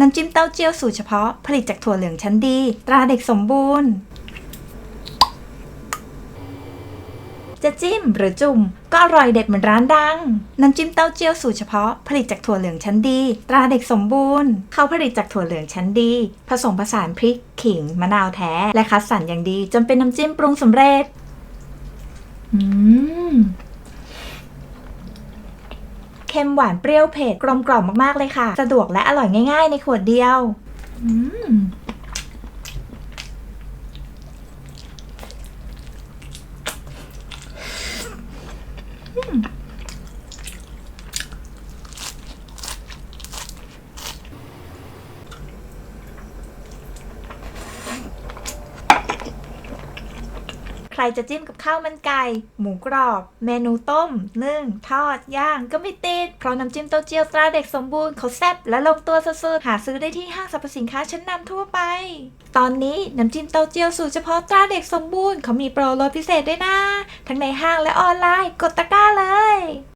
น้ำจิ้มเต้าเจี้ยวสูตรเฉพาะผลิตจากถั่วเหลืองชั้นดี ตราเด็กสมบูรณ์ จะจิ้มหรือจุ่ม ก็อร่อยเด็ดเหมือนร้านดัง น้ำจิ้มเต้าเจี้ยวสูตรเฉพาะผลิตจากถั่วเหลืองชั้นดี ตราเด็กสมบูรณ์ เขาผลิตจากถั่วเหลืองชั้นดี ผสมผสานพริกขิงมะนาวแท้ และคัดสรรอย่างดีจนเป็นน้ำจิ้มปรุงสำเร็จ อืม ค็มหวานเปรี้ยวเผ็ดกลมกล่อมมากๆเลยค่ะ สะดวกและอร่อยง่ายๆ ในขวดเดียวอืม ใครจะจิ้มกับข้าวมันไก่ หมูกรอบ เมนูต้ม นึ่ง ทอด ย่าง ก็ไม่ติด เพราะน้ำจิ้มเต้าเจี้ยวตราเด็กสมบูรณ์เขาแซ่บและลงตัวสุดๆ หาซื้อได้ที่ห้างสรรพสินค้าชั้นนำทั่วไป ตอนนี้น้ำจิ้มเต้าเจี้ยวสูตรเฉพาะตราเด็กสมบูรณ์เขามีโปรลดพิเศษด้วยนะ ทั้งในห้างและออนไลน์ กดตะ